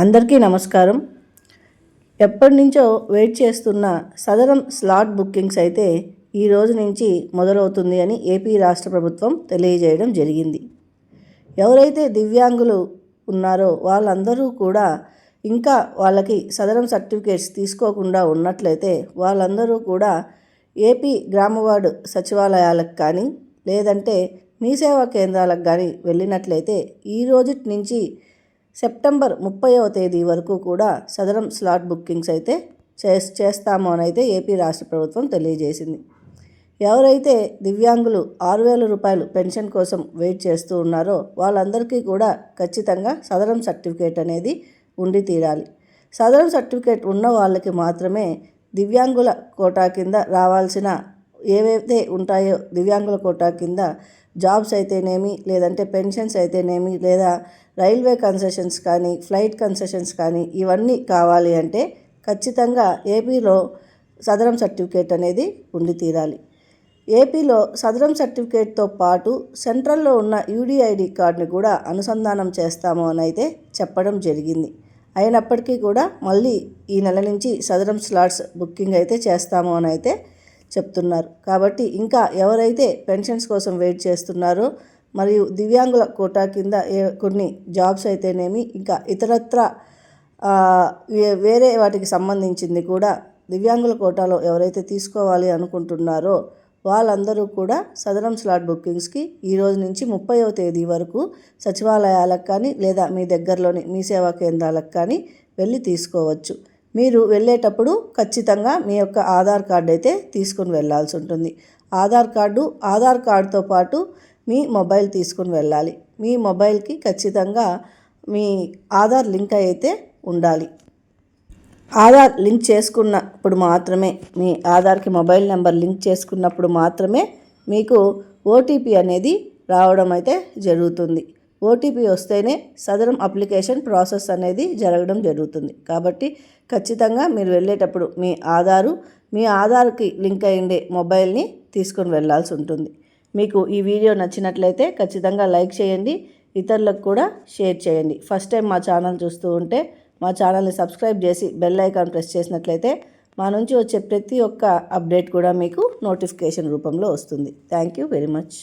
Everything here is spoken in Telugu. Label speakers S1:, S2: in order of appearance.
S1: అందరికీ నమస్కారం. ఎప్పటి నుంచో వెయిట్ చేస్తున్న సదరం స్లాట్ బుకింగ్స్ అయితే ఈ రోజు నుంచి మొదలవుతుంది అని ఏపీ రాష్ట్ర ప్రభుత్వం తెలియజేయడం జరిగింది. ఎవరైతే దివ్యాంగులు ఉన్నారో వాళ్ళందరూ కూడా ఇంకా వాళ్ళకి సదరం సర్టిఫికేట్స్ తీసుకోకుండా ఉన్నట్లయితే వాళ్ళందరూ కూడా ఏపీ గ్రామవార్డు సచివాలయాలకు కానీ లేదంటే మీ సేవా కేంద్రాలకు కానీ వెళ్ళినట్లయితే ఈ రోజు నుంచి సెప్టెంబర్ ముప్పైవ తేదీ వరకు కూడా సదరం స్లాట్ బుకింగ్స్ అయితే చేస్ చేస్తాము అని అయితే ఏపీ రాష్ట్ర ప్రభుత్వం తెలియజేసింది. ఎవరైతే దివ్యాంగులు ఆరు వేల రూపాయలు పెన్షన్ కోసం వెయిట్ చేస్తూ ఉన్నారో వాళ్ళందరికీ కూడా ఖచ్చితంగా సదరం సర్టిఫికేట్ అనేది ఉండి తీరాలి. సదరం సర్టిఫికేట్ ఉన్న వాళ్ళకి మాత్రమే దివ్యాంగుల కోటా కింద రావాల్సిన ఏవైతే ఉంటాయో దివ్యాంగుల కోటా కింద జాబ్స్ అయితేనేమి లేదంటే పెన్షన్స్ అయితేనేమి లేదా రైల్వే కన్సెషన్స్ కానీ ఫ్లైట్ కన్సెషన్స్ కానీ ఇవన్నీ కావాలి అంటే ఖచ్చితంగా ఏపీలో సదరం సర్టిఫికేట్ అనేది ఉండి తీరాలి. ఏపీలో సదరం సర్టిఫికేట్తో పాటు సెంట్రల్లో ఉన్న యూడిఐడి కార్డుని కూడా అనుసంధానం చేస్తాము అని అయితే చెప్పడం జరిగింది. అయినప్పటికీ కూడా మళ్ళీ ఈ నెల నుంచి సదరం స్లాట్స్ బుకింగ్ అయితే చేస్తాము అని అయితే చెప్తున్నారు. కాబట్టి ఇంకా ఎవరైతే పెన్షన్స్ కోసం వెయిట్ చేస్తున్నారో మరియు దివ్యాంగుల కోటా కింద ఏ కొన్ని జాబ్స్ అయితేనేమి ఇంకా ఇతరత్ర వేరే వాటికి సంబంధించింది కూడా దివ్యాంగుల కోటాలో ఎవరైతే తీసుకోవాలి అనుకుంటున్నారో వాళ్ళందరూ కూడా సదరం స్లాట్ బుకింగ్స్కి ఈ రోజు నుంచి ముప్పైవ తేదీ వరకు సచివాలయాలకు కానీ లేదా మీ దగ్గరలోని మీ సేవా కేంద్రాలకు కానీ వెళ్ళి తీసుకోవచ్చు. మీరు వెళ్ళేటప్పుడు ఖచ్చితంగా మీ యొక్క ఆధార్ కార్డు అయితే తీసుకుని వెళ్ళాల్సి ఉంటుంది. ఆధార్ కార్డు ఆధార్ కార్డుతో పాటు మీ మొబైల్ తీసుకుని వెళ్ళాలి. మీ మొబైల్కి ఖచ్చితంగా మీ ఆధార్ లింక్ అయితే ఉండాలి. ఆధార్ లింక్ చేసుకున్నప్పుడు మాత్రమే మీ ఆధార్కి మొబైల్ నెంబర్ లింక్ చేసుకున్నప్పుడు మాత్రమే మీకు ఓటీపీ అనేది రావడం అయితే జరుగుతుంది. ఓటీపీ వస్తేనే సదరం అప్లికేషన్ ప్రాసెస్ అనేది జరగడం జరుగుతుంది. కాబట్టి ఖచ్చితంగా మీరు వెళ్ళేటప్పుడు మీ ఆధారు మీ ఆధార్కి లింక్ అయ్యిండే మొబైల్ని తీసుకొని వెళ్ళాల్సి ఉంటుంది. మీకు ఈ వీడియో నచ్చినట్లయితే ఖచ్చితంగా లైక్ చేయండి ఇతరులకు కూడా షేర్ చేయండి. ఫస్ట్ టైం మా ఛానల్ చూస్తూ ఉంటే మా ఛానల్ని సబ్స్క్రైబ్ చేసి బెల్ ఐకాన్ ప్రెస్ చేసినట్లయితే మా నుంచి వచ్చే ప్రతి ఒక్క అప్డేట్ కూడా మీకు నోటిఫికేషన్ రూపంలో వస్తుంది. Thank you very much.